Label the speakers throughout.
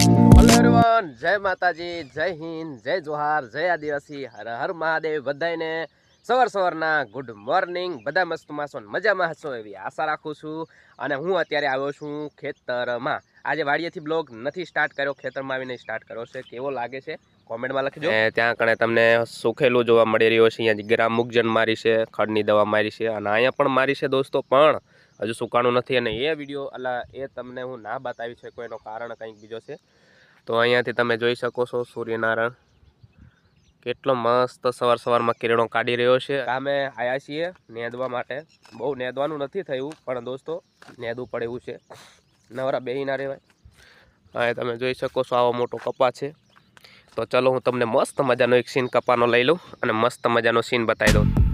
Speaker 1: જય માતાજી, જય હિન્દ, જય જોહાર, જય આદિવાસી. હર હર મહાદેવ બધાને સવાર સવારના ગુડ મોર્નિંગ. બધા મસ્ત માસો ને મજામાં હશો એવી આશા રાખું છું. અને હું અત્યારે આવ્યો છું ખેતરમાં. આજે વાડીએથી બ્લોગ નથી સ્ટાર્ટ કર્યો, ખેતરમાં આવીને સ્ટાર્ટ કર્યો છે. કેવો લાગે છે? કોમેન્ટમાં લખજો. ત્યાં કણે તમને સુખેલું જોવા મળી રહ્યો છે. અહીંયા ગ્રામ મુગજન મારી છે, ખડની દવા મારી છે અને અહીંયા પણ મારી છે દોસ્તો. પણ હજુ સુકાણું નથી અને એ વીડિયો અલા, એ તમને હું ના બતાવી શકું એનો કારણ કંઈક બીજો છે. તો અહીંયાથી તમે જોઈ શકો છો સૂર્યનારાયણ. કેટલો મસ્ત સવાર સવારમાં કિરણો કાઢી રહ્યો છે. અમે આવ્યા છીએ નેદવા માટે. બહુ નેદવાનું નથી થયું, પણ દોસ્તો, નેદવું પડે એવું છે. નવરા બેહી ના રહેવાય. હા તમે જોઈ શકો છો આવો મોટો કપા છે. તો ચલો હું તમને મસ્ત મજાનો એક સીન કપાનો લઈ લઉં અને મસ્ત મજાનો સીન બતાવી દઉં.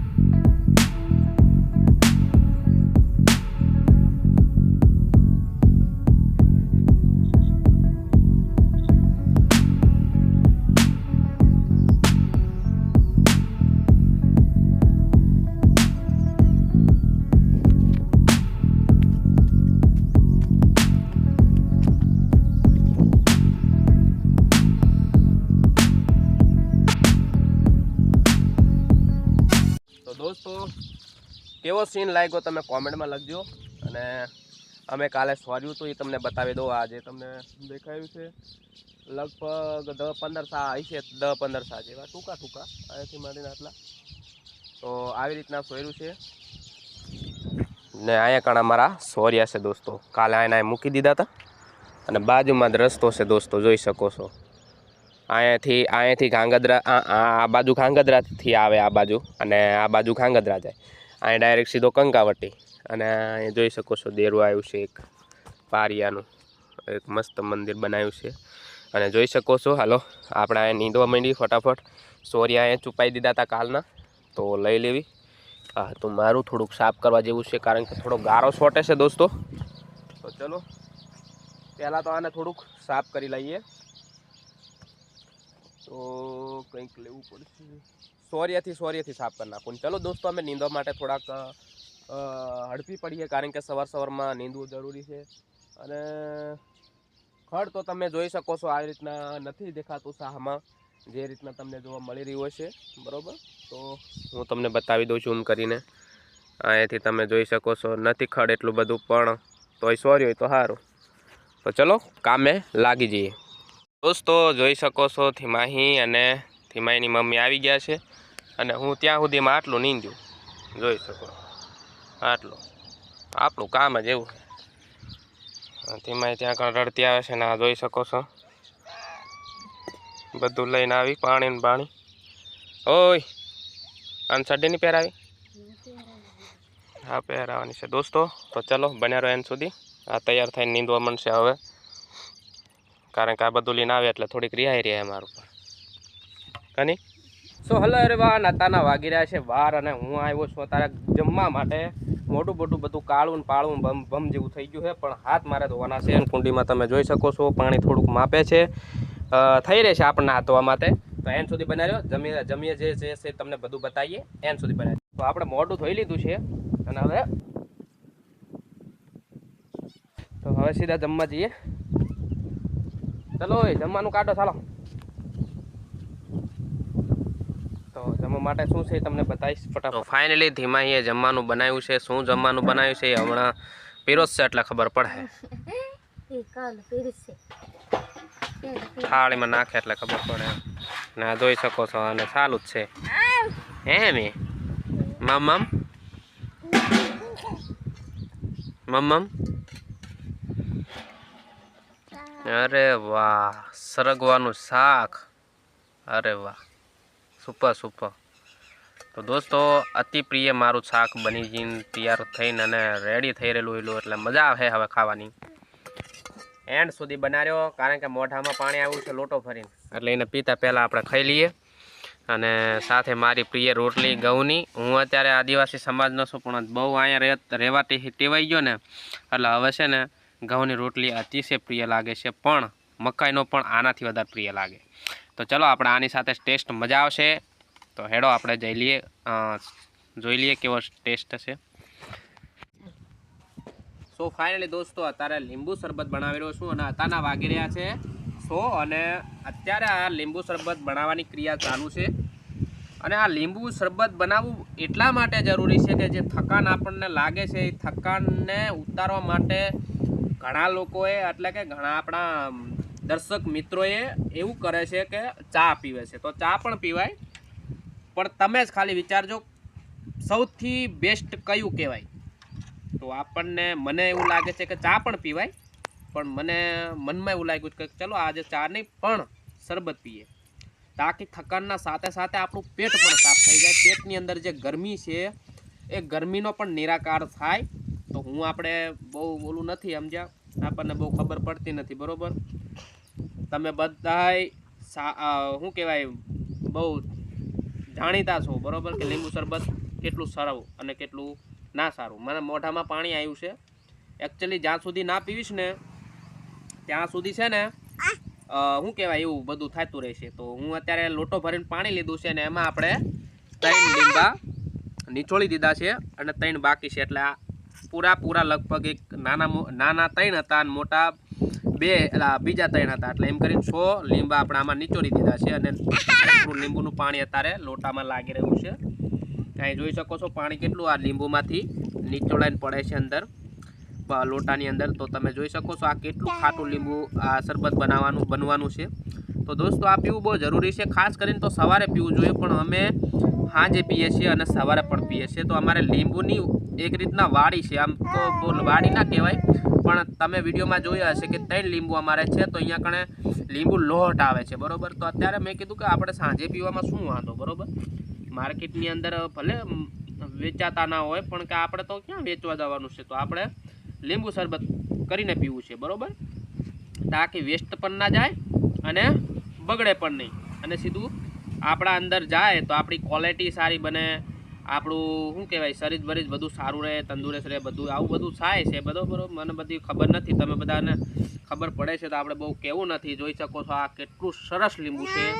Speaker 1: કેવો સીન લાગ્યો તમે કોમેન્ટમાં લખજો. અને અમે કાલે સોર્યું હતું, એ તમને બતાવી દઉં આજે તમને દેખાયું છે. લગભગ દસ પંદર સા હશે દસ પંદર સા જેવા, ટૂંકા ટૂંકા, અહીંયાથી માંડીને આટલા. તો આવી રીતના સોર્યું છે. ને અહીંયા કણ અમારા સોર્યા છે દોસ્તો. કાલે આને મૂકી દીધા હતા અને બાજુમાં જ રસ્તો છે દોસ્તો, જોઈ શકો છો. અહીંયાથી અહીંયાથી ઘાંગધ્રા આ બાજુ ઘાંગધ્રાથી આવે આ બાજુ, અને આ બાજુ ઘાંગધ્રા જાય. અહીં ડાયરેક્ટ સીધો કંકાવટી. અને અહીં જોઈ શકો છો, દેરું આવ્યું છે એક પારિયાનું. એક મસ્ત મંદિર બનાવ્યું છે. અને જોઈ શકો છો, હાલો, આપણે અહીંયા નીંદવા માંડી ફટાફટ. સોરિયા અહીંયા ચૂપાઈ દીધા હતા કાલના. તો લઈ લેવી. હા તો મારું, થોડુંક સાફ કરવા જેવું છે, કારણ કે થોડો ગારો છોટે છે દોસ્તો. તો ચલો, પહેલાં તો આને થોડુંક સાફ કરી લઈએ. તો કંઈક લેવું પડશે. સોરિયાથી સોરિયાથી સાફ કરી નાખું. ચલો દોસ્તો, અમે નીંદવા માટે થોડાક હડપી પડીએ કારણ કે સવાર સવારમાં નીંદવું જરૂરી છે. અને ખડ તો તમે જોઈ શકો છો, આ રીતના નથી દેખાતું સાહમાં. જે રીતના તમને જોવા મળી રહ્યું હશે, બરાબર? તો હું તમને બતાવી દઉં છું એમ કરીને. અહીંયાથી તમે જોઈ શકો છો, નથી ખડ એટલું બધું, પણ તોય સોરી હોય તો સારું તો ચલો, કામે લાગી જઈએ. દોસ્તો, જોઈ શકો છો થીમાહી અને થીમાહીની મમ્મી આવી ગયા છે અને હું ત્યાં સુધીમાં આટલું નીંદ્યું. જોઈ શકો. આટલું. આપણું કામ જ એવું છે. થીમાહી ત્યાં કણ રડતી આવે છે ને આ જોઈ શકો છો. બધું લઈને આવી, પાણી ને પાણી. ઓય, આને સડે નહીં પહેરાવી? હા, પહેરાવાની છે. દોસ્તો, તો ચલો, બન્યા રહો એન સુધી. આ તૈયાર થઈને નીંદવા મળશે હવે. કારણ કે આ બધું લઈને આવે એટલે થોડીક રિહાઈ રહ્યા મારું પર કની સો હલો અરે વાહ નાતાના વાગી રહ્યા છે વાર અને હું આવ્યો છું અત્યારે જમવા માટે. મોટું મોટું બધું કાળું પાળું ભમ ભમ જેવું થઈ ગયું છે, પણ હાથ મારે ધોવાના છે. કુંડીમાં તમે જોઈ શકો છો, પાણી થોડુંક માપે છે. થઈ રહેશે આપણને હાથ ધોવા માટે. તો એન સુધી બનાવ્યો જમીએ જમીએ જે જે છે તમને બધું બતાવીએ. એન સુધી બનાવીએ તો આપણે મોઢું ધોઈ લીધું છે, અને હવે તો હવે સીધા જમવા જઈએ. ચલો જમવાનું કાઢો, ચાલો તો જમવા માટે શું છે તમને બતાવીશ ફટાફટ. ફાઇનલી ધીમાહીએ જમવાનું બનાવ્યું છે. શું જમવાનું બનાવ્યું છે એ હમણાં પીરોજ છે એટલે ખબર પડે. થાળીમાં નાખે એટલે ખબર પડે. ને આ જોઈ શકો છો અને સારું જ છે. હે મે? મમ મમ અરે વાહ સરગવાનું શાક. અરે વાહ. Super super. તો દોસ્તો, અતિ પ્રિય મારું શાક બની જઈને તૈયાર થઈને અને રેડી થઈ રહેલું એલું એટલે મજા આવે હવે ખાવાની. એન્ડ સુધી બનાવ્યો કારણ કે મોઢામાં પાણી આવ્યું છે લોટો ફરીને એટલે એને પીતા પહેલાં આપણે ખાઈ લઈએ. અને સાથે મારી પ્રિય રોટલી ઘઉંની. હું અત્યારે આદિવાસી સમાજનો છું, પણ બહુ અહીંયા રહે રહેવાથી ટેવાઈ ગયો ને, એટલે હવે છે ને ઘઉંની રોટલી અતિશય પ્રિય લાગે છે, પણ મકાઈનો પણ આનાથી વધારે પ્રિય લાગે. તો ચલો, આપણે આની સાથે ટેસ્ટ મજા આવશે. તો હેડો આપણે જઈ લઈએ. જોઈ લઈએ કેવો ટેસ્ટ છે સો ફાઇનલી દોસ્તો, અત્યારે લીંબુ શરબત બનાવી રહ્યો છું અને અત્યારના વાગી રહ્યા છે. સો અને અત્યારે આ લીંબુ શરબત બનાવવાની ક્રિયા ચાલુ છે. અને આ લીંબુ શરબત બનાવવું એટલા માટે જરૂરી છે કે જે થકાન આપણને લાગે છે, એ થકાનને ઉતારવા માટે ઘણા લોકોએ, એટલે કે ઘણા આપણા દર્શક મિત્રોએ એવું કરે છે કે ચા પીવે છે. તો ચા પણ પીવાય. પણ તમે જ ખાલી વિચારજો, સૌથી બેસ્ટ કયું કહેવાય? તો આપણને મને એવું લાગે છે કે ચા પણ પીવાય, પણ મને મનમાં એવું લાગ્યું કે ચલો આજે ચા નહીં, પણ શરબત પીએ. તાકી થકાનના સાથે સાથે આપણું પેટ પણ સાફ થઈ જાય. પેટની અંદર જે ગરમી છે, એ ગરમીનો પણ નિરાકાર થાય. તો હું આપણે બહુ બોલું નથી સમજ્યા. આપણને બહુ ખબર પડતી નથી, બરોબર? તમે બધાય શું કહેવાય? બહુ જાણીતા છો, બરોબર? કે લીંબુ શરબત કેટલું સારું અને કેટલું ના સારું. મને મોઢામાં પાણી આવ્યું છે. એકચ્યુઅલી જ્યાં સુધી ના પીવીશ ને, ત્યાં સુધી છે ને શું કહેવાય, એવું બધું થતું રહેશે. તો હું અત્યારે લોટો ભરીને પાણી લીધું છે ને, એમાં આપણે ત્રણ લીંબા નીચોળી દીધા છે અને ત્રણ બાકી છે. એટલે પૂરા પૂરા લગભગ એક નાના નાના ત્રણ હતા અને મોટા બે એટલે બીજા ત્રણ હતા. એટલે એમ કરીને સો લીંબા આપણે આમાં નીચોડી દીધા છે અને લીંબુનું પાણી અત્યારે લોટામાં લાગી રહ્યું છે. કાંઈ જોઈ શકો છો પાણી કેટલું આ લીંબુમાંથી નીચોડાઈને પડે છે અંદર લોટાની અંદર. તો તમે જોઈ શકો છો આ કેટલું ખાટું લીંબુ આ શરબત બનાવવાનું, બનવાનું છે. તો દોસ્તો આ પીવું બહુ જરૂરી છે. ખાસ કરીને તો સવારે પીવું જોઈએ, પણ અમે સાંજે પીએ છીએ અને સવારે પણ પીએ છીએ. તો અમારે લીંબુની એક રીતના વાડી છે. આમ તો વાડી ના કહેવાય પણ તમે વિડીયોમાં જોયા હશે કે ત્રણ લીંબુ અમારે છે, તો અહીંયા કણે લીંબુ લોટ આવે છે, બરોબર? તો અત્યારે મેં કીધું કે આપણે સાંજે પીવામાં શું વાંધો, બરોબર? માર્કેટની અંદર ભલે વેચાતા ના હોય, પણ કે આપણે તો ક્યાં વેચવા જવાનું છે? તો આપણે લીંબુ શરબત કરીને પીવું છે, બરોબર? તાકી વેસ્ટ પણ ના જાય અને બગડે પણ નહીં. અને સીધું આપણા અંદર જાય તો આપણી ક્વોલિટી સારી બને આપણું, શું કહેવાય, શરીર બરીર બધું સારું રહે, તંદુરસ્ત રહે, બધું, આવું બધું થાય છે, બરોબર? મને બધી ખબર નથી. તમે બધાને ખબર પડે છે તો આપણે બહુ કહેવું નથી. જોઈ શકો છો આ કેટલું સરસ લીંબુ છે.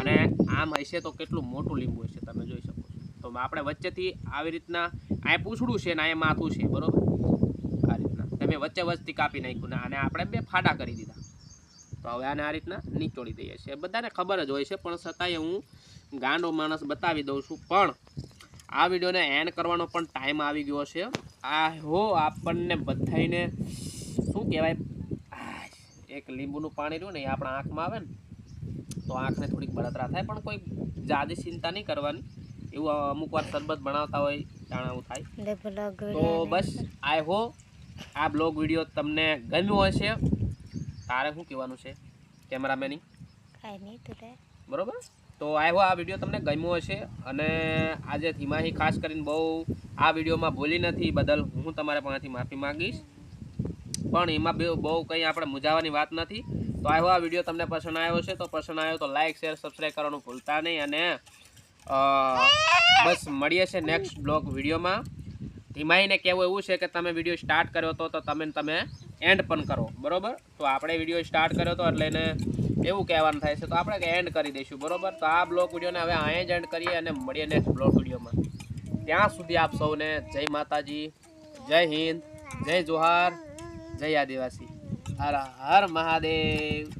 Speaker 1: અને આમ હશે તો કેટલું મોટું લીંબુ હશે તમે જોઈ શકો છો. તો આપણે વચ્ચેથી આવી રીતના, આ પૂછડું છે ને, આ માથું છે, બરોબર? આ રીતના. તમે વચ્ચે વચ્ચેથી કાપી નાખ્યું ને, અને આપણે બે ફાડા કરી દીધા. તો હવે આને આ રીતના નીચોડી દઈએ છીએ. બધાને ખબર જ હોય છે, પણ છતાંય હું ગાંડો માણસ બતાવી દઉં છું પણ આ વિડીયોને એન્ડ કરવાનો પણ ટાઈમ આવી ગયો છે. આ હો આપણને બધાઈને શું કહેવાય? એક લીંબુનું પાણી રહ્યું ને એ આપણા આંખમાં આવે ને તો આંખને થોડીક બળતરા થાય પણ કોઈ જાદી ચિંતા નહીં કરવાની. એવું અમુક વાર શરબત બનાવતા હોય જાણાવું થાય. તો બસ આઈ હો આ બ્લોગ વીડિયો તમને ગમ્યો હશે. તારે શું કહેવાનું છે કેમેરામેની બરોબર? તો હો આ વીડિયો તમને ગમ્યો હશે અને આજે ધીમાહી ખાસ કરીને બહુ આ વિડીયોમાં ભૂલી નથી, બદલ હું તમારા પાસેથી માફી માંગીશ. પણ એમાં બે, બહુ કંઈ આપણે મૂંઝાવાની વાત નથી. તો હો આ વીડિયો તમને પસંદ આવ્યો છે તો પસંદ આવ્યો તો લાઇક શેર, સબસ્ક્રાઈબ કરવાનું ભૂલતા નહીં અને બસ મળીએ છે નેક્સ્ટ બ્લોગ વિડીયોમાં. ધીમાઈને કહેવું એવું છે કે તમે વીડિયો સ્ટાર્ટ કર્યો હતો તો તમે તમે એન્ડ પણ કરો, બરાબર? તો આપણે વીડિયો સ્ટાર્ટ કર્યો હતો એટલે એને એવું કહેવાનું થાય છે. તો આપણે એન્ડ કરી દઈશું, બરોબર? તો આ બ્લોગ વિડીયોને હવે અહીંયા જ એન્ડ કરીએ અને મળીએ નેક્સ્ટ બ્લોગ વિડીયોમાં. ત્યાં સુધી આપ સૌને જય માતાજી, જય હિન્દ, જય જોહાર, જય આદિવાસી. હર હર મહાદેવ.